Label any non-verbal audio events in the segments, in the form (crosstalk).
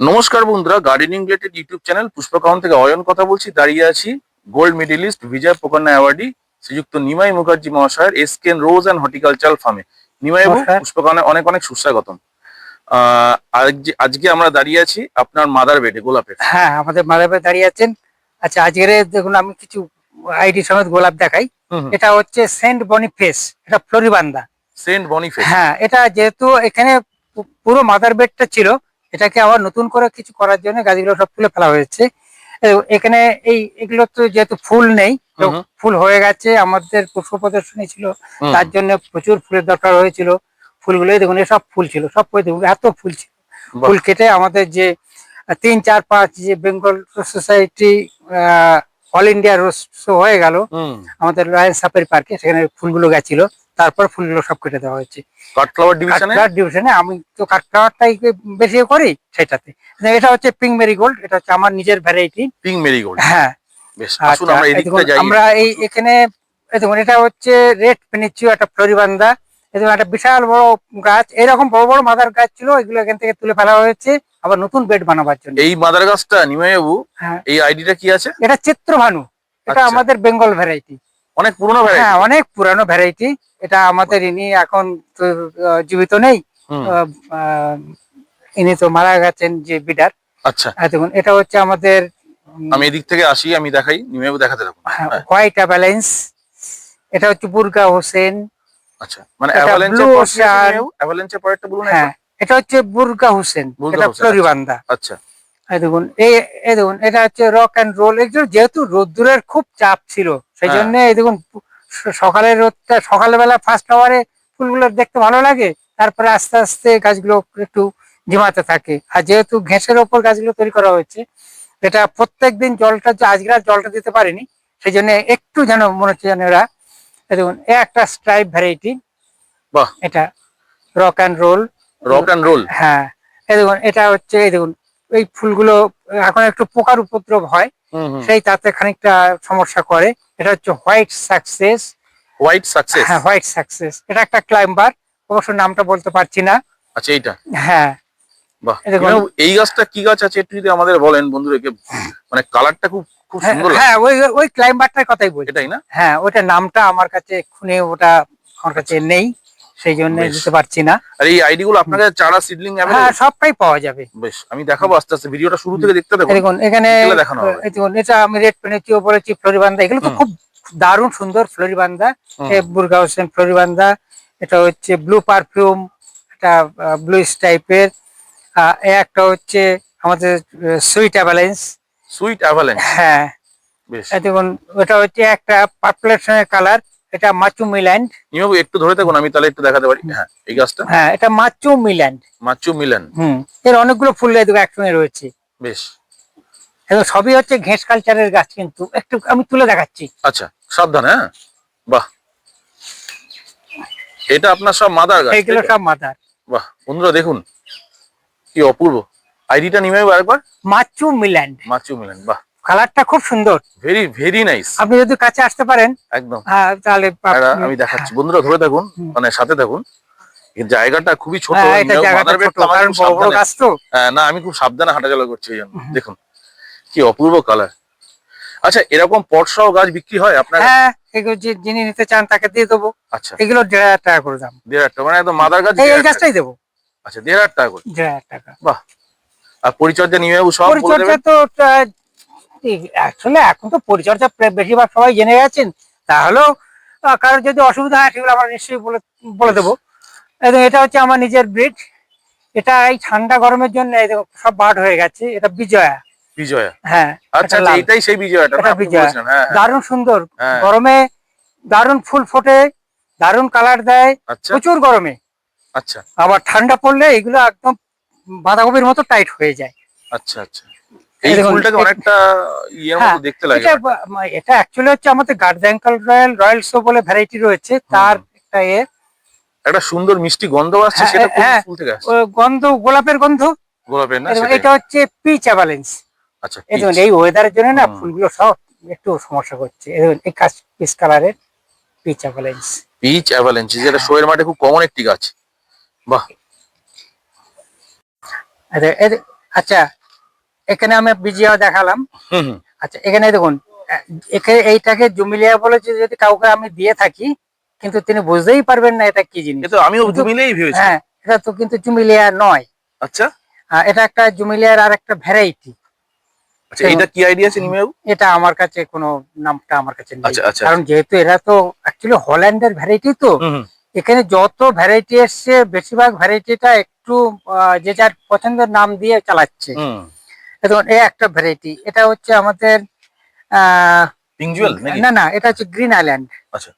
নমস্কার বন্ধুরা gardening related YouTube channel পুষ্পকাউন থেকে অয়ন কথা বলছি। দাঁড়িয়ে আছি গোল্ড মেডেলিস্ট বিজয় পোকান্না অ্যাওয়ার্ডি শ্রীযুক্ত নিমাই মুখার্জি মহাশয়ের এসকেন রোজ অ্যান্ড হর্টিকালচারাল ফার্মে নিমাই বাবু পুষ্পকাউনে অনেক অনেক সুস্বাগতম। আজকে আমরা দাঁড়িয়ে আছি আপনার মাদার বেডে গোলাপের। হ্যাঁ আমাদের মাদাবে দাঁড়িয়ে আছেন। আচ্ছা আজকের দেখুন আমি কিছু আইডি সমেত গোলাপ দেখাই। এটা হচ্ছে সেন্ট বনিফেস এটা ফ্লোরিবান্দা। সেন্ট বনিফেস হ্যাঁ এটা যেহেতু এখানে পুরো মাদার বেডটা ছিল এটাকে আবার নতুন করে কিছু করার জন্য গাছগুলো সব তুলে ফেলা হয়েছে। এখানে এই এগুলো তো যেহেতু ফুল নেই। ফুল হয়ে গেছে আমাদের পুষ্প প্রদর্শনী ছিল তার জন্য প্রচুর ফুলের দরকার হয়েছিল। ফুলগুলোই দেখুন সব ফুল ছিল সব দেখুন এত ফুল ছিল। ফুল কেটে আমাদের যে তিন চার পাঁচ যে Bengal society all India rose show হয়ে গেল আমাদের লয়েন্স সাফারি পার্কে সেখানে ফুলগুলো গেছিল। তারপর ফুলগুলো সব কেটে দেওয়া হয়েছে। ডিভিশনে আমি তো কাঠফ্লাওয়ারটাই বেশি করি সেটাতে। এটা হচ্ছে পিঙ্ক মেরিগোল্ড এটা হচ্ছে আমার নিজের ভ্যারাইটি পিঙ্ক মেরিগোল্ড হ্যাঁ। বেশ আসুন আচ্ছা, আমরা এই এদিকটা যাই। আমরা এই এখানে দেখুন এটা হচ্ছে রেড পেনিচিও একটা ফ্লোরিবান্দা। এবং একটা বিশাল বড় গাছ। এরকম বড় বড় মাদার গাছ ছিল এগুলো এখান থেকে তুলে ফেলা হয়েছে। আবার নতুন বেড বানাবার জন্য। এই মাদার গাছটা নিমাই বাবু হ্যাঁ। এই আইডিটা কি আছে? এটা চিত্রভানু। এটা আচ্ছা। আমাদের বেঙ্গল ভ্যারাইটি অনেক পুরনো হ্যাঁ অনেক পুরানো ভ্যারাইটি এটা আমাদের ইনি এখন তো জীবিত নেই। ইনি তো মারা গেছেন যে বিডার। আচ্ছা। দেখুন এটা হচ্ছে আমাদের আমি এদিক থেকে আসি আমি দেখাই বাবু দেখাতে থাকুন। হ্যাঁ, হোয়াইট অ্যাভালেন্স। এটা হচ্ছে বুর্গা হোসেন। আচ্ছা মানে অ্যাভালেন্সের পর? অ্যাভালেন্সের পরেরটা বলুন হ্যাঁ এটা হচ্ছে বুর্গা হোসেন এটা ফ্লোরিবান্দা। আচ্ছা। দেখুন এই এই দেখুন এটা হচ্ছে রক অ্যান্ড রোল। এগুলো যেহেতু রোদ্দুরের খুব চাপ ছিল সেই হ্যাঁ। জন্য এই দেখুন সকালের রোদটা সকালবেলা ফার্স্ট আওয়ারে ফুলগুলো দেখতে ভালো লাগে তারপরে আস্তে আস্তে গাছগুলো একটু ঝিমাতে থাকে। আর যেহেতু ঘেঁষের ওপর গাছগুলো তৈরি করা হয়েছে এটা প্রত্যেকদিন জলটা যে আজকে আর জলটা দিতে পারেনি সেই জন্য একটু যেন মনে হচ্ছে যেন এরা দেখুন একটা স্ট্রাইপ ভ্যারাইটি বাহ। এটা rock and roll rock and roll হ্যাঁ। এই দেখুন এটা হচ্ছে এই দেখুন এই ফুলগুলো এখন একটু পোকার উপদ্রব হয় সেই তাতে খানিকটা সমস্যা করে। এটা হচ্ছে হোয়াইট সাকসেস। White success? হ্যাঁ হোয়াইট সাকসেস। এটা একটা ক্লাইম্বার। অবশ্য নামটা বলতে পারছি না। আচ্ছা এইটা? হ্যাঁ। বাহ। এই গাছটা কি গাছ আছে একটু যদি আমাদের বলেন বন্ধুদেরকে। মানে কালারটা খুব খুব হ্যাঁ, সুন্দর হ্যাঁ ওই ওই ক্লাইম্বারটার কথাই বলছি। এটাই না? হ্যাঁ নামটা আমার কাছে এক্ষুনি ওটা আমার কাছে নেই। সেই জন্য দিতে পারছি না। আর এই আইডি গুলো আপনার কাছে চারা সিডলিং হ্যাঁ সবটাই পাওয়া যাবে। বেশ আমি দেখাবো আস্তে আস্তে। ভিডিওটা শুরু থেকে দেখতে এই দেখুন। এখানে দেখানো এটা আমি রেড পেনেছিও বলেছি ফ্লোরিবান্দা এগুলো তো খুব দারুণ সুন্দর ফ্লোরিবান্দা। বুর্গা হোসেন ফ্লোরিবান্দা এটা হচ্ছে ব্লু পারফিউম এটা ব্লু টাইপের একটা হচ্ছে আমাদের সুইট অ্যাভালেন্স সুইট অ্যাভালেন্স হ্যাঁ। দেখুন ওটা হচ্ছে একটা পার্পলের সঙ্গে কালার এটা মাচু মিল্যান্ড। নিমাবু একটু ধরে থাকুন আমি তাহলে একটু দেখাতে পারি। হ্যাঁ এই গাছটা? হ্যাঁ এটা মাচু মিল্যান্ড। মাচু মিলান হুম এর অনেকগুলো ফুল একসঙ্গে রয়েছে। বেশ। এবং সবই হচ্ছে ঘেঁস কালচারের গাছ কিন্তু। একটু আমি তুলে দেখাচ্ছি। আচ্ছা সাবধান হ্যাঁ? বাহ। এটা আপনার সব মাদার গাছ এইগুলো সব মাথার বাহ বন্ধুরা দেখুন কি অপূর্ব। আইডিটা নিমাই আরেকবার। মাচু মিল্যান্ড। মাচু মিলান বাহ। কালারটা খুব সুন্দর। ভেরি ভেরি নাইস আপনি যদি কাছে আসতে পারেন একদম। হ্যাঁ, তাহলে আমি দেখাচ্ছি। বন্ধুরা ধরে থাকুন মানে সাথে থাকুন জায়গাটা খুবই ছোট হ্যাঁ, হ্যাঁ, না আমি খুব সাবধানে হাঁটাচলা করছি এই জন্য। দেখুন কি অপূর্ব কালার আচ্ছা এরকম পটসহ গাছ বিক্রি হয় আপনার? হ্যাঁ এগুলো যে যিনি নিতে চান তাকে দিয়ে দেবো। আচ্ছা। এগুলো দেড় হাজার টাকা করে দাম। দেড় হাজার টাকা মানে একদম মাদার গাছ এই। গাছটাই দেবো। আচ্ছা দেড় হাজার টাকা করে। দেড় হাজার টাকা। বাহ। আর পরিচর্যা নিয়ে সব পরিচর্যা তো আসলে এখন তো পরিচর্যা বেশিরভাগ সবাই জেনে গেছেন। তাহলেও কারোর যদি অসুবিধা হয় সেগুলো আমরা নিশ্চয়ই বলে বলে দেবো। এটা হচ্ছে আমার নিজের ব্রিড এটা এই ঠান্ডা গরমের জন্য সব বার্ড হয়ে গেছে। এটা বিজয়া। বিজয়া? হ্যাঁ আচ্ছা আচ্ছা লাল। এটাই সেই বিজয়াটা এটা বিজয়া। হ্যাঁ হ্যাঁ, দারুণ সুন্দর। হ্যাঁ। গরমে দারুণ ফুল ফোটে দারুণ কালার দেয়। আচ্ছা। প্রচুর গরমে। আচ্ছা। আবার ঠান্ডা পড়লে এগুলো একদম বাঁধাকপির মতো টাইট হয়ে যায়। আচ্ছা আচ্ছা। এই ফুলটাকে অনেকটা ইয়ের হ্যাঁ, মতো দেখতে লাগে। এটা অ্যাকচুয়ালি হচ্ছে আমাদের গার্ডেঙ্কাল রয়্যাল রয়্যাল শো বলে ভ্যারাইটি রয়েছে। তার একটা এ একটা সুন্দর মিষ্টি গন্ধ আসছে হ্যাঁ, সেটা হ্যাঁ। ফুল থেকে আসছে। গন্ধ গোলাপের গন্ধ? গোলাপের না এটা হচ্ছে পিচ অ্যাভালেন্স আচ্ছা এই ওয়েদারের জন্য না ফুলগুলো সব একটু সমস্যা করছে। এই কাজ পিচ কালারের পিচ অ্যাভালেন্স পিচ অ্যাভালেন্সি যেটা শোয়ের মাঠে খুব কমন একটি গাছ। বাহ। আচ্ছা এখানে আমি বিজিয়া দেখালাম। আচ্ছা এখানে দেখুন এইটাকে জুমিলিয়া বলে যদি কাউকে আমি দিয়ে থাকি কিন্তু তিনি বুঝতেই পারবেন না এটা কি জিনিস। আমিও জুমিলেই ভেবেছি। হ্যাঁ এটা তো কিন্তু জুমিলিয়া নয়। আচ্ছা। এটা একটা জুমিলিয়ার আর একটা ভ্যারাইটি আচ্ছা এটা কি আইডিয়া আছে নিমেবাবু এটা আমার কাছে কোনো নামটা আমার কাছে নেই। আচ্ছা, আচ্ছা, কারণ যেহেতু এরা তো অ্যাকচুয়ালি হল্যান্ডের ভ্যারাইটি তো এখানে যত ভ্যারাইটি এসছে বেশিরভাগ ভ্যারাইটিটা একটু যে যার পছন্দের নাম দিয়ে চালাচ্ছে। দেখুন এই একটা ভ্যারাইটি এটা হচ্ছে আমাদের না না এটা হচ্ছে গ্রিন আইল্যান্ড আচ্ছা।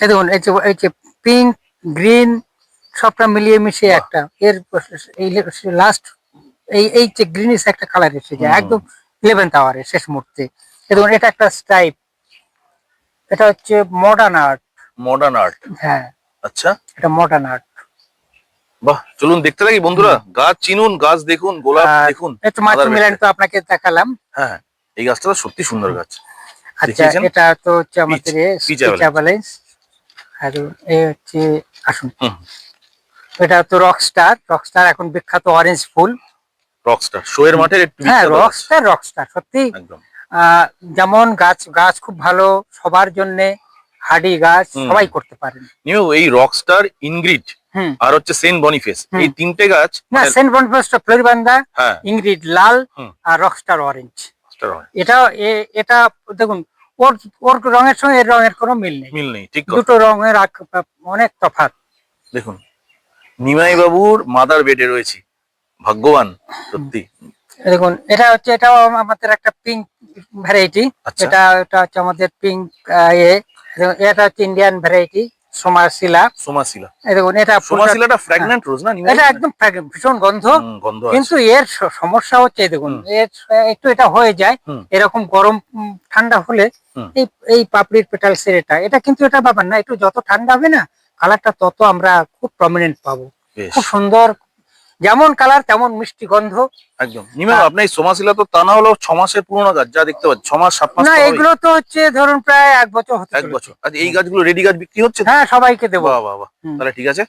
দেখুন এই যে এই যে পিঙ্ক গ্রিন সবটা মিলিয়ে মিশিয়ে একটা। এর এই লাস্ট এই এই যে গ্রিনিশ একটা কালার এসে যায় একদম ইলেভেন্থ আওয়ারে শেষ মুহূর্তে। দেখুন এটা একটা স্টাইপ এটা হচ্ছে মডার্ন আর্ট মডার্ন আর্ট হ্যাঁ। আচ্ছা। এটা মডার্ন আর্ট বাহ চলুন দেখতে থাকি বন্ধুরা। গাছ চিনুন গাছ দেখুন গোলাপ দেখুন তো আপনাকে দেখালাম। হ্যাঁ হ্যাঁ। এই গাছটা সত্যি সুন্দর গাছ। আচ্ছা এটা তো হচ্ছে আমাদের Peach আর এই হচ্ছে আসুন। এটা তো রকস্টার রকস্টার এখন বিখ্যাত অরেঞ্জ ফুল। রকস্টার শো এর মাঠের একটু হ্যাঁ। রকস্টার রকস্টার সত্যি। আহ, যেমন গাছ গাছ খুব ভালো সবার জন্য হাডি গাছ সবাই করতে পারেন। নিউ এই রকস্টার ইনগ্রিড আর হচ্ছে সেন্ট বনিফেস। হুম। এই তিনটে গাছ না মানে- সেন্ট বনফেস্টা ফ্লোরিবান্দা হ্যাঁ। ইংরিড লাল। আর রকস্টার অরেঞ্জ। এটা এ- এটা দেখুন ওর ওর রঙের সঙ্গে এর রঙের কোনো মিল নেই। মিল নেই ঠিক দুটো রঙের অনেক তফাৎ। দেখুন নিমাই বাবুর মাদার বেডে রয়েছি। ভাগ্যবান সত্যি। দেখুন এটা হচ্ছে এটাও আমাদের একটা পিঙ্ক ভ্যারাইটি আচ্ছা। এটা এটা হচ্ছে আমাদের পিঙ্ক এ এটা হচ্ছে ইন্ডিয়ান ভ্যারাইটি সোমাশিলা। সোমাশিলা। এই দেখুন এটা সোমাশিলাটা ফ্র্যাগনেন্ট রোজ না এটা একদম ভীষণ গন্ধ। গন্ধ কিন্তু এর সমস্যা হচ্ছে দেখুন এর একটু এটা হয়ে যায় এরকম গরম ঠান্ডা হলে এই এই পাপড়ির পেটাল এটা এটা কিন্তু এটা ব্যাপার না একটু যত ঠান্ডা হবে না কালারটা তত আমরা খুব প্রমিনেন্ট পাবো। খুব সুন্দর যেমন কালার তেমন মিষ্টি গন্ধ। একদম। নিমাই আপনার এই সোমাশিলা তো তা না হলেও ছ মাসের পুরোনো গাছ যা দেখতে পাচ্ছি ছ মাস সাত মাস না এগুলো তো হচ্ছে ধরুন প্রায় এক বছর হতে এক বছর। আচ্ছা এই গাছগুলো রেডি গাছ বিক্রি হচ্ছে হ্যাঁ সবাইকে দেবো। বাহ বাহ বাহ। তাহলে ঠিক আছে।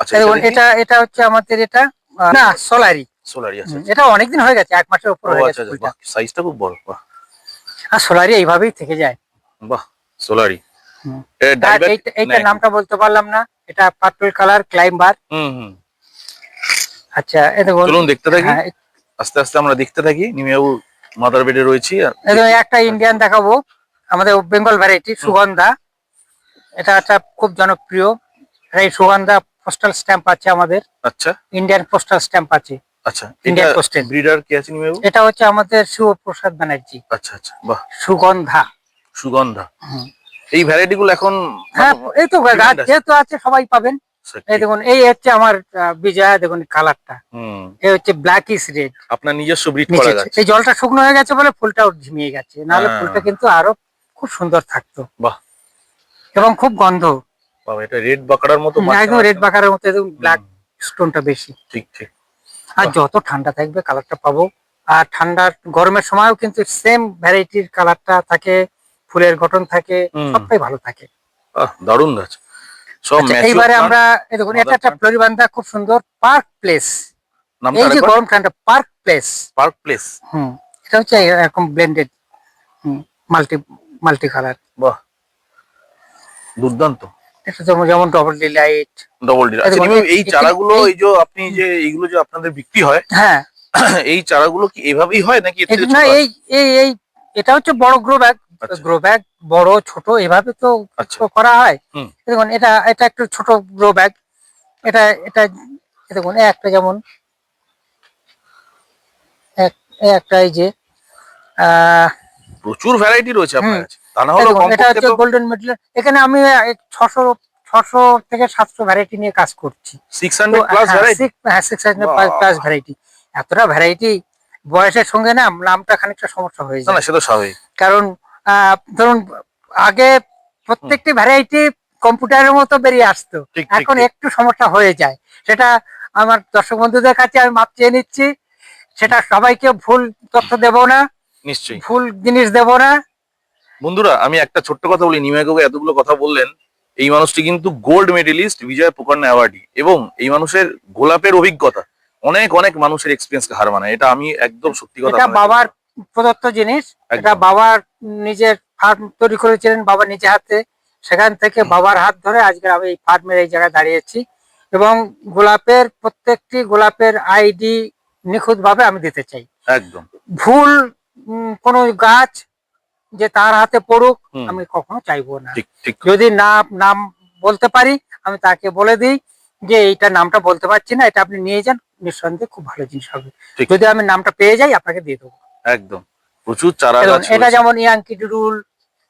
আচ্ছা এটা এটা হচ্ছে আমাদের এটা না সোলারি। সোলারি আছে। এটা অনেকদিন হয়ে গেছে এক মাসের উপর হয়ে আচ্ছা গেছে আচ্ছা সাইজটা খুব বড় আর সোলারি এইভাবেই থেকে যায়। বাহ সোলারি। এইটা- নামটা বলতে পারলাম না এটা পার্পল কালার ক্লাইম্বার। হুম হুম। আচ্ছা দেখুন। চলুন দেখতে থাকি। হ্যাঁ, আস্তে আস্তে আমরা দেখতে থাকি। নিমেবাবু মাদার বেডে রয়েছি। একটা ইন্ডিয়ান দেখাবো। আমাদের বেঙ্গল ভ্যারাইটি সুগন্ধা। এটা একটা খুব জনপ্রিয়। এই সুগন্ধা পোস্টাল স্ট্যাম্প আছে আমাদের। আচ্ছা। ইন্ডিয়ান পোস্টাল স্ট্যাম্প আছে। আচ্ছা এটা Indian ব্রিডার কে আছে এটা হচ্ছে আমাদের শিবপ্রসাদ ব্যানার্জি। আচ্ছা আচ্ছা বাহ। সুগন্ধা। সুগন্ধা। এই ভ্যারাইটি গুলো এখন হ্যাঁ এই তো গাছ যেহেতু আছে সবাই পাবেন। এই দেখুন এই হচ্ছে আমার বিজয়া দেখুন কালারটা এই হচ্ছে ব্ল্যাক ইস রেড আপনার নিজস্ব ব্রিড করা গাছ এই জলটা শুকনো হয়ে গেছে বলে ফুলটাও ঝিমিয়ে গেছে। নাহলে হ্যাঁ। ফুলটা কিন্তু আরও খুব সুন্দর থাকতো। বাহ। এবং খুব গন্ধ। বাবা এটা রেড বাকড়ার মতো একদম রেড আছে। বাকারের মতো একদম ব্ল্যাক স্টোনটা বেশি। ঠিক ঠিক। আর যত ঠান্ডা থাকবে কালারটা পাবো। আর ঠান্ডার গরমের সময়ও কিন্তু সেম ভ্যারাইটির কালারটা থাকে ফুলের গঠন থাকে সবটাই ভালো থাকে। আহ দারুণ গাছ আচ্ছা, mature এইবারে আমরা দেখুন এটা একটা খুব সুন্দর পার্ক প্লেস এই যে গরম ঠান্ডা পার্ক প্লেস পার্ক প্লেস হুম এটা হচ্ছে এরকম ব্লেন্ডেড মাল্টি মাল্টি কালার বাহ। দুর্দান্ত। এটা যেমন যেমন ডবল ডিলাইট ডবল ডিল আচ্ছা এই চারাগুলো এই- যে আপনি যে এইগুলো যে আপনাদের বিক্রি হয় হ্যাঁ। এই চারাগুলো কি এভাবেই হয় নাকি না এই এই এই এটা হচ্ছে বড় গ্রো ব্যাগ আচ্ছা। গ্রো ব্যাগ বড় ছোট এভাবে তো আচ্ছা। করা হয়। দেখুন এটা এটা একটু ছোট গ্রো ব্যাগ এটা এটা দেখুন একটা যেমন। এক- একটা এই যে প্রচুর ভ্যারাইটি রয়েছে আপনার তা না এই এটা হচ্ছে গোল্ডেন মেডেল এখানে আমি ছশো থেকে সাতশো ভ্যারাইটি নিয়ে কাজ করছি। Plus variety hundred plus variety এতটা ভ্যারাইটি বয়সের সঙ্গে না নামটা খানিকটা সমস্যা হয়ে যায় না সে স্বাভাবিক। কারণ ধরুন আগে প্রত্যেকটি ভ্যারাইটি কম্পিউটারের মতো বেরিয়ে আসতো। এখন একটু সমস্যা হয়ে যায়। সেটা আমার দর্শক বন্ধুদের কাছে আমি মাপ চেয়ে নিচ্ছি। সেটা সবাইকে ভুল তথ্য দেব না। নিশ্চয়ই। ভুল জিনিস দেব না। বন্ধুরা আমি একটা ছোট্ট কথা বলি। নিমাইকাকু এতগুলো কথা বললেন। এই মানুষটি কিন্তু গোল্ড মেডেলিস্ট বিজয় পোকান্না অ্যাওয়ার্ডি এবং এই মানুষের গোলাপের অভিজ্ঞতা। অনেক অনেক মানুষের এক্সপিরিয়েন্সকে হার মানায়। এটা আমি একদম সত্যি কথা এটা বাবার। প্রদত্ত জিনিস। এটা বাবার নিজের ফার্ম তৈরি করেছিলেন বাবা নিজে হাতে। সেখান থেকে বাবার হাত ধরে আজকে আমি এই ফার্মের এই জায়গায় দাঁড়িয়েছি এবং গোলাপের প্রত্যেকটি গোলাপের আইডি নিখুঁত ভাবে আমি দিতে চাই। একদম। ভুল কোনো গাছ যে তার হাতে পড়ুক আমি কখনো চাইব না। যদি না নাম বলতে পারি আমি তাকে বলে দিই যে এইটা নামটা বলতে পারছি না এটা আপনি নিয়ে যান নিঃসন্দেহে খুব ভালো জিনিস হবে। যদি আমি নামটা পেয়ে যাই আপনাকে দিয়ে দেবো। একদম। প্রচুর চারা গাছ এটা যেমন ইয়াংকিড রুল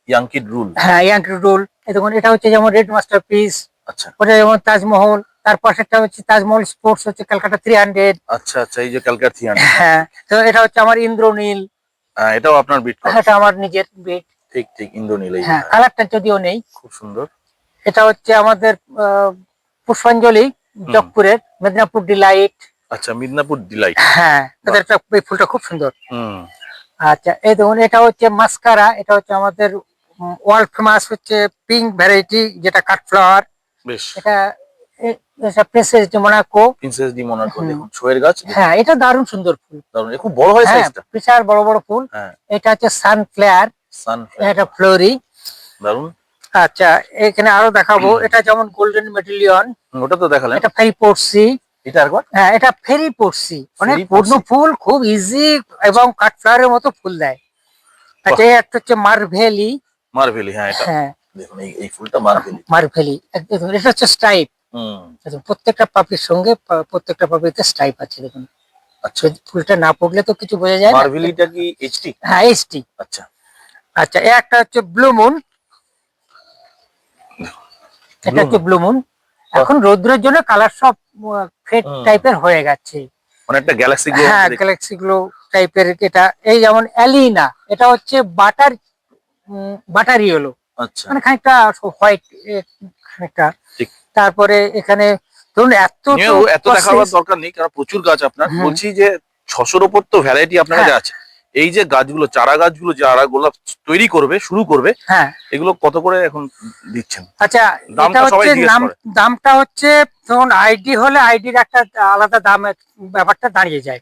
ইয়াংকিড রুল হ্যাঁ ইয়াংকিড রুল দেখুন এটা হচ্ছে যেমন রেড মাস্টার পিস আচ্ছা। ওটা যেমন তাজমহল। তার পাশেরটা হচ্ছে তাজমহল স্পোর্টস হচ্ছে ক্যালকাটা থ্রি হান্ড্রেড আচ্ছা আচ্ছা এই যে ক্যালকার থিয়ান হ্যাঁ তো এটা হচ্ছে আমার ইন্দ্রনীল। এটাও আপনার বিট করা এটা আমার নিজের বেড ঠিক ঠিক ইন্দ্রনীল হ্যাঁ হ্যাঁ, কালারটা যদিও নেই। খুব সুন্দর। এটা হচ্ছে আমাদের পুষ্পাঞ্জলি জগপুরের মেদিনীপুর ডিলাইট আচ্ছা মিদনাপুর ডিলাইট হ্যাঁ তাদের ফুলটা খুব সুন্দর। হুম। আচ্ছা এই দেখুন এটা হচ্ছে মাস্কারা এটা হচ্ছে আমাদের ওয়ার্ল্ড ফেমাস হচ্ছে পিঙ্ক ভ্যারাইটি যেটা কাঠ ফ্লাওয়ার বেশ। এটা princess de Monaco princess de Monaco হুম। দেখুন শোয়ের গাছ। হ্যাঁ এটা দারুণ সুন্দর ফুল। দারুণ খুব বড় হয় হ্যাঁ সাইজটা বিশাল বড় বড় ফুল। হ্যাঁ। এটা হচ্ছে সানফ্লাওয়ার সান এটা ফ্লোরি দারুণ। আচ্ছা এখানে আরও দেখাবো। এটা যেমন গোল্ডেন মেটেলিয়ন ওটা তো দেখালেন। এটা ফেরি পড়ছি এটা একবার হ্যাঁ এটা ফেরি পড়ছি অনেক পূর্ণ ফুল খুব ইজি এবং মতো ফুল দেয়। আচ্ছা একটা হচ্ছে মার্ভেলি। মার্ভেলি হ্যাঁ এটা। হ্যাঁ। দেখুন এই ফুলটা মার্ভেলি। মার্ভেলি। এক- এটা হচ্ছে হুম। প্রত্যেকটা পাপির সঙ্গে প্রত্যেকটা পাপিতে স্টাইপ আছে দেখুন। আচ্ছা। ফুলটা না পড়লে তো কিছু বোঝা যায় না। মার্ভেলিটা কি এইচটি হ্যাঁ আচ্ছা। আচ্ছা একটা হচ্ছে ব্লু মুন এটা হচ্ছে ব্লু মুন এখন রৌদ্রের জন্য কালার সব ফেড। টাইপের হয়ে গেছে। অনেকটা গ্যালাক্সি গ্লো হ্যাঁ গ্যালাক্সি গ্লো টাইপের এটা এই যেমন অ্যালিনা এটা হচ্ছে বাটার বাটার ইয়েলো আচ্ছা। মানে খানিকটা হোয়াইট খানিকটা। তারপরে এখানে ধরুন এত এত দেখাবার দরকার নেই কারণ প্রচুর গাছ আপনার। বলছি যে ছশোর উপর তো ভ্যারাইটি আপনার কাছে হ্যাঁ। আছে। এই যে গাছগুলো চারা গাছগুলো যারা গোলাপ তৈরি করবে শুরু করবে হ্যাঁ। এগুলো কত করে এখন দিচ্ছেন? আচ্ছা দামটা এটা হচ্ছে। দামটা হচ্ছে ধরুন আইডি হলে আইডির একটা আলাদা দাম ব্যাপারটা দাঁড়িয়ে যায়।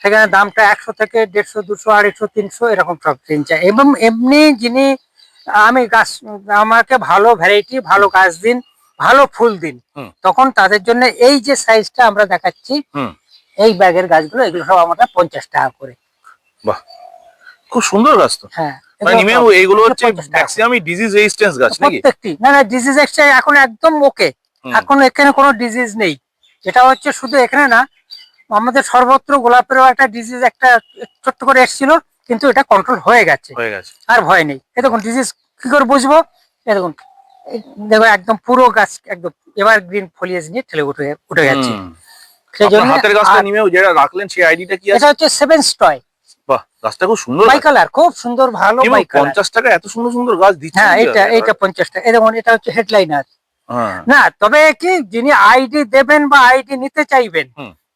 সেখানে দামটা একশো থেকে দেড়শো দুশো আড়াইশো তিনশো এরকম সব রেঞ্জ যায় এবং এমনি যিনি আমি গাছ আমাকে ভালো ভ্যারাইটি ভালো গাছ দিন ভালো ফুল দিন তখন তাদের জন্য এই যে সাইজটা আমরা দেখাচ্ছি হুম। এই ব্যাগের গাছগুলো এগুলো সব আমরা পঞ্চাশ টাকা করে। বাহ খুব সুন্দর গাছ তো। হ্যাঁ মানে এইগুলো হচ্ছে 50 টাকা। ম্যাক্সিমামই ডিজিজ রেজিস্ট্যান্স গাছ নাকি? না না ডিজিজ এখন একদম ওকে এখন এখানে কোনো ডিজিজ নেই। এটা হচ্ছে শুধু এখানে না আমাদের সর্বত্র গোলাপেরও একটা ডিজিজ একটা ছোট্ট করে এসেছিল কিন্তু এটা কন্ট্রোল হয়ে গেছে। হয়ে গেছে। আর ভয় নেই। এ দেখুন ডিজিজ কি করে বুঝব? এ দেখুন দেখো একদম পুরো গাছ একদম এবার গ্রিন ফলিয়েজ নিয়ে ঠেলে উঠে উঠে গেছে। সেই জন্য হাতের গাছটা নিমেও যেটা রাখলেন সেই আইডিটা কি আছে? এটা হচ্ছে সেভেন স্টয় বাহ গাছটা খুব সুন্দর বাই কালার খুব সুন্দর ভালো বাই কালার পঞ্চাশ টাকা এত সুন্দর সুন্দর গাছ দিচ্ছে হ্যাঁ এটা হচ্ছে হেডলাইনার হ্যাঁ। না তবে কি যিনি আইডি দেবেন বা আইডি নিতে চাইবেন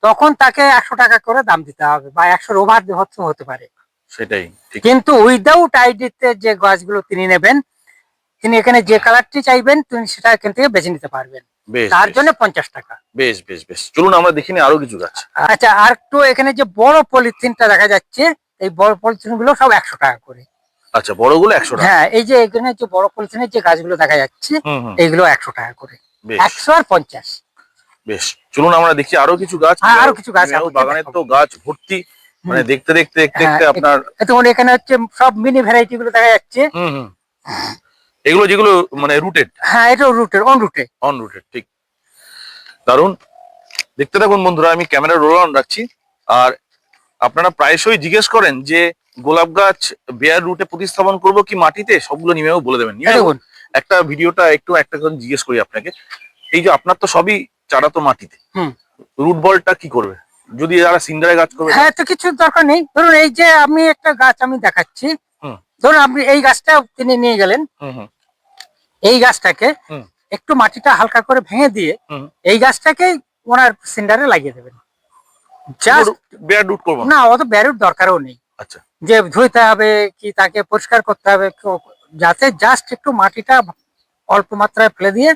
তখন তাকে একশো টাকা করে দাম দিতে হবে বা একশোর ওভার হতে হতে পারে। সেটাই কিন্তু উইদাউট আইডিতে যে গাছগুলো তিনি নেবেন তিনি এখানে যে কালারটি চাইবেন তিনি সেটা এখান থেকে বেছে নিতে পারবেন। তার জন্য পঞ্চাশ টাকা বেশ বেশ বেশ চলুন আমরা দেখিনি আরও কিছু গাছ আচ্ছা আর একটু এখানে যে বড় পলিথিনটা দেখা যাচ্ছে এই বড় পলিথিনগুলো সব একশো টাকা করে আচ্ছা বড়গুলো একশো টাকা হ্যাঁ এই যে এখানে যে বড় পলিথিনের যে গাছগুলো দেখা যাচ্ছে এইগুলো একশো টাকা করে একশো আর পঞ্চাশ বেশ চলুন আমরা দেখি আরও কিছু গাছ হ্যাঁ, আরও কিছু গাছ বাগানের তো গাছ ভর্তি মানে দেখতে দেখতে দেখতে দেখতে হ্যাঁ, আপনার এখানে হচ্ছে সব মিনি ভ্যারাইটি গুলো দেখা যাচ্ছে এগুলো যেগুলো মানে রুটেড হ্যাঁ এটাও রুটেড অন রুটে অন রুটেড ঠিক। দারুণ দেখতে থাকুন বন্ধুরা আমি ক্যামেরা রোল অন রাখছি। আর আপনারা প্রায়শই জিজ্ঞেস করেন যে গোলাপ গাছ বেয়ার রুটে প্রতিস্থাপন করব কি মাটিতে? সবগুলো নিমেও বলে দেবেন। একটা ভিডিওটা একটু একটা জিজ্ঞেস করি আপনাকে। এই যে আপনার তো সবই চারা তো মাটিতে। হুম। রুট বলটা কি করবে? যদি যারা সিন্ডারে গাছ করবে হ্যাঁ তো কিছু দরকার নেই। ধরুন এই যে আমি একটা গাছ আমি দেখাচ্ছি। হুম। ধরুন আপনি এই গাছটা তিনি নিয়ে গেলেন। হুম হুম। এই গাছটাকে একটু মাটিটা হালকা করে ভেঙে দিয়ে এই গাছটাকেই ওনার সিন্ডারে লাগিয়ে দেবেন। না? অত ব্যারুর দরকারও নেই। আচ্ছা। যে ধুইতে হবে কি তাকে পরিষ্কার করতে হবে যাতে জাস্ট একটু মাটিটা অল্প মাত্রায় ফেলে দিয়ে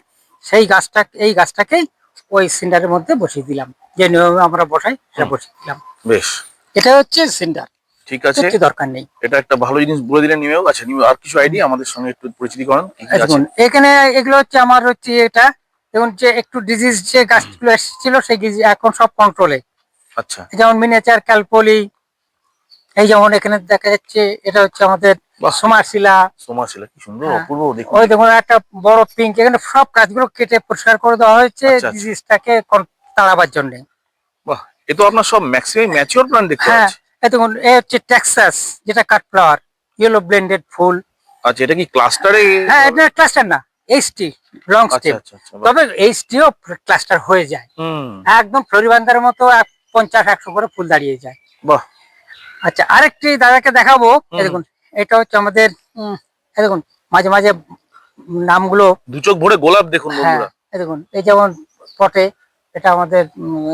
সেই গাছটা এই গাছটাকেই ওই সিন্ডারের মধ্যে বসিয়ে দিলাম। যে নিয়মে আমরা বসাই সেটা বসিয়ে দিলাম। বেশ। এটা হচ্ছে সিন্ডার। ঠিক আছে? দরকার নেই। এটা একটা ভালো জিনিস বলে দিলেন নিমেও আচ্ছা নিমেও আর কিছু আইডিয়া আমাদের সঙ্গে একটু পরিচিতি করান? আছে। দেখুন এখানে এগুলো হচ্ছে আমার হচ্ছে এটা। দেখুন যে একটু ডিজিজ যে গাছগুলো এসেছিল সেই এখন সব কন্ট্রোলে আচ্ছা। যেমন মিনিয়েচার ক্যালপলি এই যেমন এখানে দেখা যাচ্ছে এটা হচ্ছে আমাদের বাহ। সোমারশিলা। সোমাশিলা কি সুন্দর হ্যাঁ। অপূর্ব দেখুন ওই দেখুন একটা বড় পিঙ্ক এখানে সব গাছগুলো কেটে পরিষ্কার করে দেওয়া হয়েছে আচ্ছা, আচ্ছা। ডিজিজটাকে তাড়াবার জন্য। বাহ এ তো আপনার সব ম্যাক্সিমাম ম্যাচিওর প্ল্যান্ট দেখতে হ্যাঁ পাচ্ছি। দেখুন এ হচ্ছে টেক্সাস যেটা কাট ফ্লাওয়ার ইয়েলো ব্লেন্ডেড ফুল। আচ্ছা এটা কি ক্লাস্টারে হ্যাঁ এটা ক্লাস্টার না এইচটি লং স্টেম তবে এইচটিও ক্লাস্টার হয়ে যায়। হুম। একদম ফ্লোরিবান্দার মতো পঞ্চাশ একশো করে ফুল দাঁড়িয়ে যায়। বাহ। আচ্ছা আরেকটি দাদাকে দেখাবো। দেখুন এটা হচ্ছে আমাদের দেখুন মাঝে মাঝে নামগুলো দু চোখ ভরে গোলাপ দেখুন হ্যাঁ বন্ধুরা। দেখুন এই যেমন পটে এটা আমাদের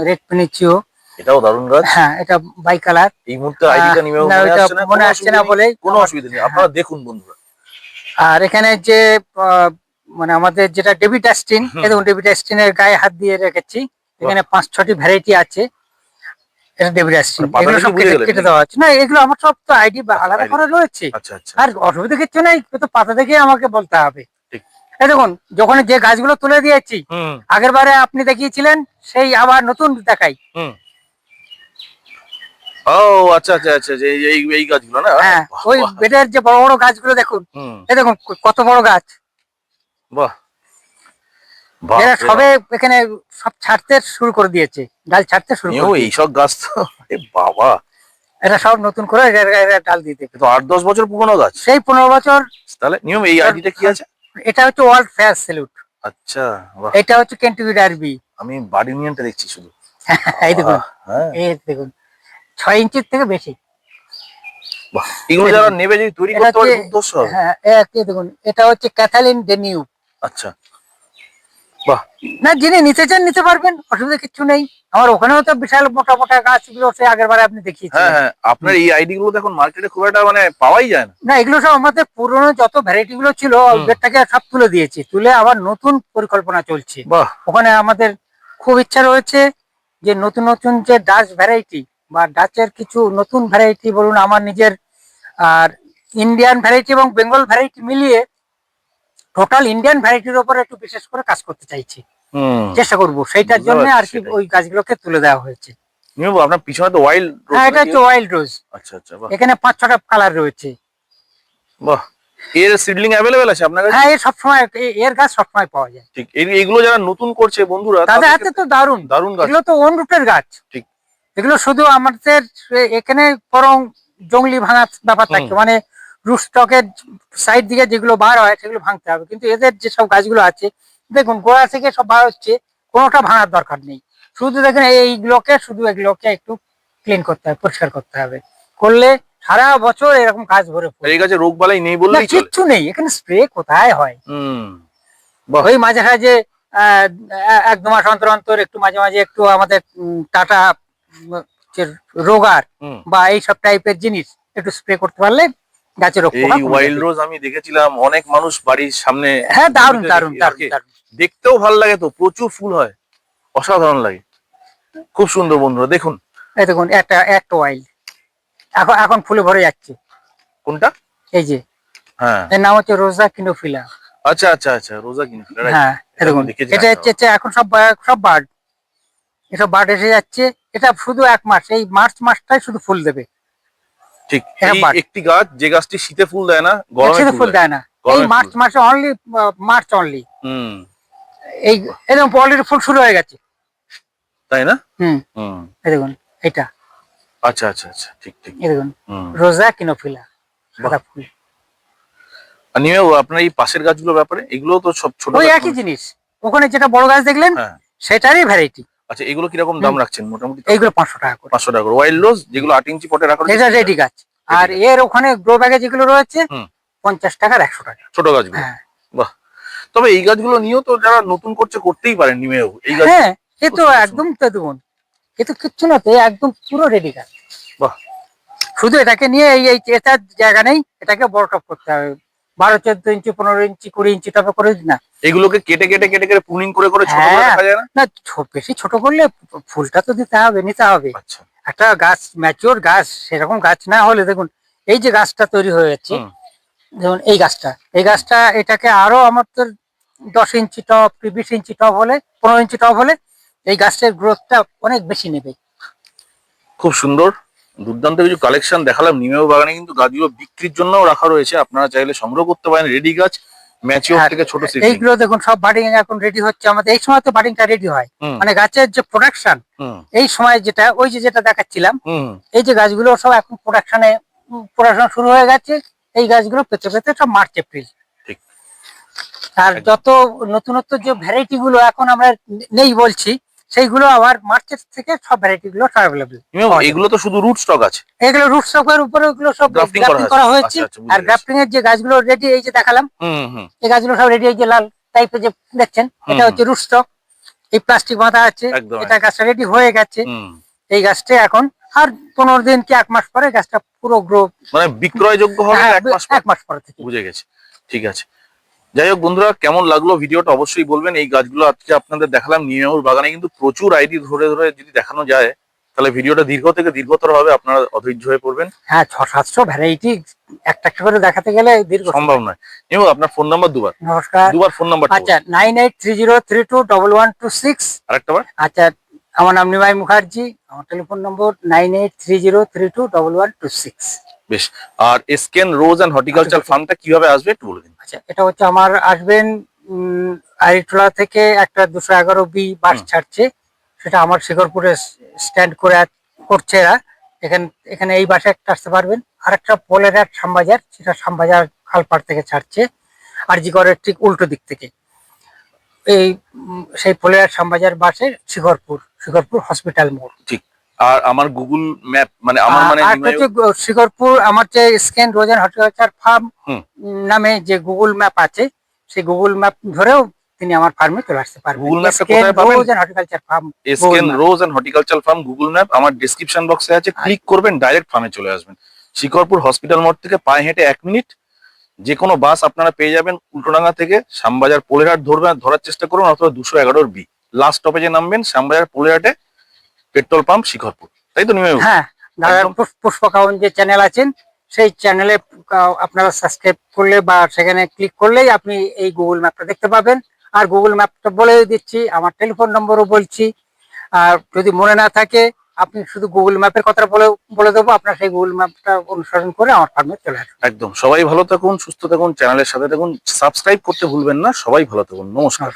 রেড পিনিচিও এটাও দারুণ গাছ হ্যাঁ এটা বাই কালার এই মুহূর্তে আইডিটা নিমেও মনে আসছে না মনে কোনো অসুবিধা নেই, বলেই কোনো অসুবিধা নেই। আপনারা দেখুন বন্ধুরা। আর এখানে যে মানে আমাদের যেটা ডেভিড অ্যাস্টিন দেখুন ডেভিড অ্যাস্টিনের গায়ে হাত দিয়ে রেখেছি। এখানে পাঁচ ছটি ভ্যারাইটি আছে। এটা ডেভিড অ্যাস্টিন মানে এগুলো সব কেটে? দেওয়া হচ্ছে না এগুলো আমার সব তো আইডি আলাদা ID করা রয়েছে। আচ্ছা আচ্ছা। আর অসুবিধা কিছু নেই তো পাতা দেখে আমাকে বলতে হবে। দেখুন যখন যে গাছগুলো তুলে দিয়েছি আগের বারে আপনি দেখিয়েছিলেন সেই আবার নতুন দেখাই। ও আচ্ছা আচ্ছা আচ্ছা যে এই- এই এই গাছগুলো না? হ্যাঁ ওই বেডের যে বড় বড় গাছগুলো দেখুন। এই দেখুন কত বড় গাছ। বাহ। এরা সবে এখানে সব ছাড়তে শুরু করে দিয়েছে ডাল ছাড়তে শুরু করে দিয়েছে। এইসব গাছ তো বাবা। এটা সব নতুন করে ডাল দিতে তো আট দশ বছর পুরনো গাছ। সেই পনেরো বছর। তাহলে নিয়ম এই আইডিটা কি আছে? এটা হচ্ছে ওয়ার্ল্ড ফেয়ার সেলুট আচ্ছা এটা হচ্ছে কেন্টুকি ডারবি আমি বাড়ি ইউনিয়নটা দেখছি শুধু। (laughs) এই দেখুন। হ্যাঁ। এই দেখুন। ছয় ইঞ্চির থেকে বেশি। এগুলো যারা নেবে যদি তৈরি করতে পারে দুর্ধর্ষ হবে? হ্যাঁ দেখুন এটা হচ্ছে ক্যাথালিন ডেনিউ আচ্ছা। বাহ। না যিনি নিতে চান নিতে পারবেন অসুবিধা কিছু নেই। আমার ওখানেও তো বিশাল মোটা মোটা গাছগুলো সে আগের বারে আপনি হ্যাঁ হ্যাঁ আপনার এই আইডি গুলো মার্কেটে খুব একটা মানে পাওয়াই যায় না। না এগুলো সব আমাদের পুরনো যত ভ্যারাইটি গুলো ছিল সব তুলে দিয়েছি। তুলে আবার নতুন পরিকল্পনা চলছে। বাহ। ওখানে আমাদের খুব ইচ্ছা রয়েছে যে নতুন নতুন যে ডাচ ভ্যারাইটি বা ডাচের কিছু নতুন ভ্যারাইটি বলুন আমার নিজের আর ইন্ডিয়ান ভ্যারাইটি এবং বেঙ্গল ভ্যারাইটি মিলিয়ে টোটাল ইন্ডিয়ান ভ্যারাইটির উপরে একটু বিশেষ করে কাজ করতে চাইছি। চেষ্টা করব। সেইটার জন্য আর কি ওই গাছগুলোকে তুলে দেওয়া হয়েছে। আপনার পিছনে তো ওয়াইল্ড হ্যাঁ এটা হচ্ছে ওয়াইল্ড রোজ আচ্ছা আচ্ছা এখানে পাঁচ ছটা কালার রয়েছে। বাহ। এর সিডলিং অ্যাভেলেবেল আছে আপনার কাছে? হ্যাঁ এর সবসময় এ- এর গাছ সবসময় পাওয়া যায়। ঠিক এইগুলো যারা নতুন করছে বন্ধুরা তাদের হাতে তো দারুণ। দারুণ গাছ। এগুলো তো ওন রুটের গাছ। ঠিক। এগুলো শুধু আমাদের এখানে বরং জঙ্গলি ভাঙার ব্যাপার। থাকে। মানে রুস্টকের সাইড দিকে যেগুলো বার হয় সেগুলো ভাঙতে হবে। কিন্তু এদের যেসব গাছগুলো আছে দেখুন গোড়া থেকে সব বার হচ্ছে কোনোটা ভাঙার দরকার নেই। শুধু দেখেন এইগুলোকে শুধু এগুলোকে একটু ক্লিন করতে হবে পরিষ্কার করতে হবে। করলে সারা বছর এরকম গাছ ভরে। এই গাছে রোগ বালাই নেই না, বললেই কিচ্ছু নেই। এখানে স্প্রে কোথায় হয়? হুম। ওই মাঝে সাঝে আহ, এক দু মাস অন্তর অন্তর একটু মাঝে মাঝে একটু আমাদের টাটা রোগার বা এই সব টাইপের জিনিস একটু স্প্রে করতে পারলে গাছের রোগ এই ওয়াইল্ড রোজ আমি দেখেছিলাম অনেক মানুষ বাড়ির সামনে হ্যাঁ দারুণ দারুণ দেখতেও ভালো লাগে তো প্রচুর ফুল হয় অসাধারণ লাগে। খুব সুন্দর বন্ধুরা দেখুন। এই দেখুন একটা একটা ওয়াইল্ড এখন এখন ফুলে ভরে যাচ্ছে। কোনটা? এই যে। হ্যাঁ। এর নাম হচ্ছে রোজা কিনোফিলা। আচ্ছা আচ্ছা আচ্ছা রোজা কিনছিল হ্যাঁ দেখুন এটা হচ্ছে এখন সব সব বার্ড এসব বার্ড এসে যাচ্ছে এটা শুধু এক মাস এই মার্চ মাসটাই শুধু ফুল দেবে। ঠিক। একটি গাছ যে গাছটি শীতে ফুল দেয় না গরমে ফুল দেয়। না। এই মার্চ মাসে অনলি মার্চ অনলি হুম। এই এরকম অলরেডি ফুল শুরু হয়ে গেছে। তাই না? হুম। হুম। এই দেখুন এটা। আচ্ছা আচ্ছা আচ্ছা ঠিক ঠিক। এই দেখুন হুম। রোজা কিনোফিলা সাদা ফুল। আর নিয়েও আপনার এই পাশের গাছগুলোর ব্যাপারে এগুলো তো সব ছোট ওই একই জিনিস ওখানে যেটা বড় গাছ দেখলেন হ্যাঁ। সেটারই ভ্যারাইটি আচ্ছা এগুলো কীরকম দাম রাখছেন? মোটামুটি এইগুলো পাঁচশো টাকা করে। পাঁচশো টাকা করে। ওয়াইল্ড রোজ যেগুলো আট ইঞ্চি পটে রাখা এটা রেডি গাছ। আর এর ওখানে গ্রো ব্যাগে যেগুলো রয়েছে। পঞ্চাশ টাকার একশো টাকা। ছোট গাছগুলো? হ্যাঁ। বাহ। তবে এই গাছগুলো নিয়েও তো যারা নতুন করছে করতেই পারেন নিমেও। এই গাছ হ্যাঁ এ তো একদম তো দেখুন এ তো কিচ্ছু না তো একদম পুরো রেডি গাছ। বাহ। শুধু এটাকে নিয়ে এই এই এটার জায়গা নেই এটাকে বড় টপ করতে হবে। বারো চোদ্দ ইঞ্চি পনেরো ইঞ্চি কুড়ি ইঞ্চি টবে করে না। এগুলোকে কেটে কেটে কেটে কেটে প্রুনিং করে করে ছোট করে হ্যাঁ। যায় না? না বেশি ছোট করলে ফুলটা তো দিতে হবে নিতে হবে। আচ্ছা। একটা গাছ ম্যাচিওর গাছ সেরকম গাছ না হলে দেখুন এই যে গাছটা তৈরি হয়ে যাচ্ছে। যেমন এই গাছটা এই গাছটা এটাকে আরও আমার তো দশ ইঞ্চি টপ বিশ ইঞ্চি টপ হলে পনেরো ইঞ্চি টপ হলে এই গাছটার গ্রোথটা অনেক বেশি নেবে। খুব সুন্দর। দুর্দান্ত কিছু কালেকশন দেখালাম। নিমেও বাগানে কিন্তু গাছগুলো বিক্রির জন্য রাখা রয়েছে। আপনারা চাইলে সংগ্রহ করতে পারেন। রেডি গাছ ম্যাচিওর থেকে ছোট এইগুলো দেখুন সব বাডিং এখন রেডি হচ্ছে। আমাদের এই সময় তো বাডিংটা রেডি হয়। মানে গাছের যে প্রোডাকশন এই সময় যেটা ওই যে যেটা দেখাচ্ছিলাম এই যে গাছগুলো সব এখন প্রোডাকশনে প্রোডাকশন শুরু হয়ে গেছে। এই গাছগুলো পেতে পেতে সব মার্চ এপ্রিল। আর যত নতুনত্ব যে ভ্যারাইটি গুলো এখন আমরা নেই বলছি সেইগুলো আবার মার্কেট থেকে সব ভ্যারাইটি গুলো অ্যাভেলেবল এগুলো তো শুধু রুট স্টক আছে। এগুলো রুট স্টক এর উপরে ওগুলো সব গ্রাফটিং করা হয়েছে। আচ্ছা, আচ্ছা, আর গ্রাফটিং এর যে গাছগুলো রেডি এই যে দেখালাম হুম হুম এই গাছগুলো সব রেডি এই যে লাল টাইপের যে দেখছেন এটা হচ্ছে রুট স্টক এই প্লাস্টিক বাঁধা আছে। এটা গাছটা রেডি হয়ে গেছে। এই গাছটা এখন আর পনেরো দিন কি এক মাস পরে গাছটা পুরো গ্রো মানে বিক্রয়যোগ্য হবে এক এক মাস পরে থেকে। বুঝে গেছে। ঠিক আছে। যাই হোক বন্ধুরা কেমন লাগল ভিডিওটা অবশ্যই বলবেন। এই গাছগুলো আজকে আপনাদের দেখালাম নিয়মুর বাগানে কিন্তু প্রচুর আইডি ধরে ধরে যদি দেখানো যায় তাহলে ভিডিওটা দীর্ঘ থেকে দীর্ঘতর হবে আপনারা অধৈর্য হয়ে পড়বেন। হ্যাঁ ছ সাতশো ভ্যারাইটি একটা একটা করে দেখাতে গেলে দীর্ঘ সম্ভব নয়। নিয়ম আপনার ফোন নাম্বার দুবার। নমস্কার। দুবার ফোন নাম্বার আচ্ছা nine eight three zero three two double one two six আরেকটা বার। আচ্ছা আমার নাম নিমাই মুখার্জি আমার telephone number nine eight three zero three two double one two six বেশ। আর এসকেন রোজ অ্যান্ড হর্টিকালচার ফার্মটা কীভাবে আসবে একটু বলে দিন। আচ্ছা এটা হচ্ছে আমার আসবেন উম, আইটোলা থেকে একটা দুশো এগারো বি বাস ছাড়ছে। সেটা আমার শিকরপুরে স্ট্যান্ড করে করছে এরা। এখানে এখানে এই বাসে একটা আসতে পারবেন। আর একটা পোলেরার শ্যামবাজার সেটা শ্যামবাজার খালপাড় থেকে ছাড়ছে। আর জিগরের ঠিক উল্টো দিক থেকে। এই সেই পোলেরার শ্যামবাজার বাসে শিকরপুর শিকরপুর হসপিটাল মোড় আর আমার গুগল ম্যাপ মানে আমার মানে শিকরপুর আমার যে স্ক্যান রোজান হর্টিকালচার ফার্ম। নামে যে গুগল ম্যাপ আছে সেই গুগল ম্যাপ ধরেও তিনি আমার ফার্মে চলে আসতে পারবেন Google Map কোথায় পাবেন? হর্টিকালচার ফার্ম এসকেন Google rose and horticulture farm Google map আমার ডেসক্রিপশন বক্সে আছে ক্লিক করবেন ডাইরেক্ট ফার্মে চলে আসবেন শিকরপুর হসপিটাল মোড় থেকে পায়ে হেঁটে এক মিনিট যে কোনো বাস আপনারা পেয়ে যাবেন উল্টোডাঙ্গা থেকে শ্যামবাজার পোলেরহাট ধরবেন ধরার চেষ্টা করুন অথবা দুশো এগারোর বি লাস্ট স্টপেজে নামবেন শ্যামবাজার পোলেরহাটে পেট্রোল পাম্প শিখরপুর। তাই তো নিমে হ্যাঁ দাদা যে চ্যানেল আছেন সেই চ্যানেলে আপনারা সাবস্ক্রাইব করলে বা সেখানে ক্লিক করলেই আপনি এই গুগল ম্যাপটা দেখতে পাবেন। আর গুগল ম্যাপটা বলে দিচ্ছি আমার টেলিফোন নম্বরও বলছি। আর যদি মনে না থাকে আপনি শুধু গুগল ম্যাপের কথাটা বলে বলে দেবো আপনার সেই গুগল ম্যাপটা অনুসরণ করে আমার ফার্মে চলে আসবেন একদম। সবাই ভালো থাকুন সুস্থ থাকুন চ্যানেলের সাথে থাকুন। সাবস্ক্রাইব করতে ভুলবেন না সবাই ভালো থাকুন। নমস্কার।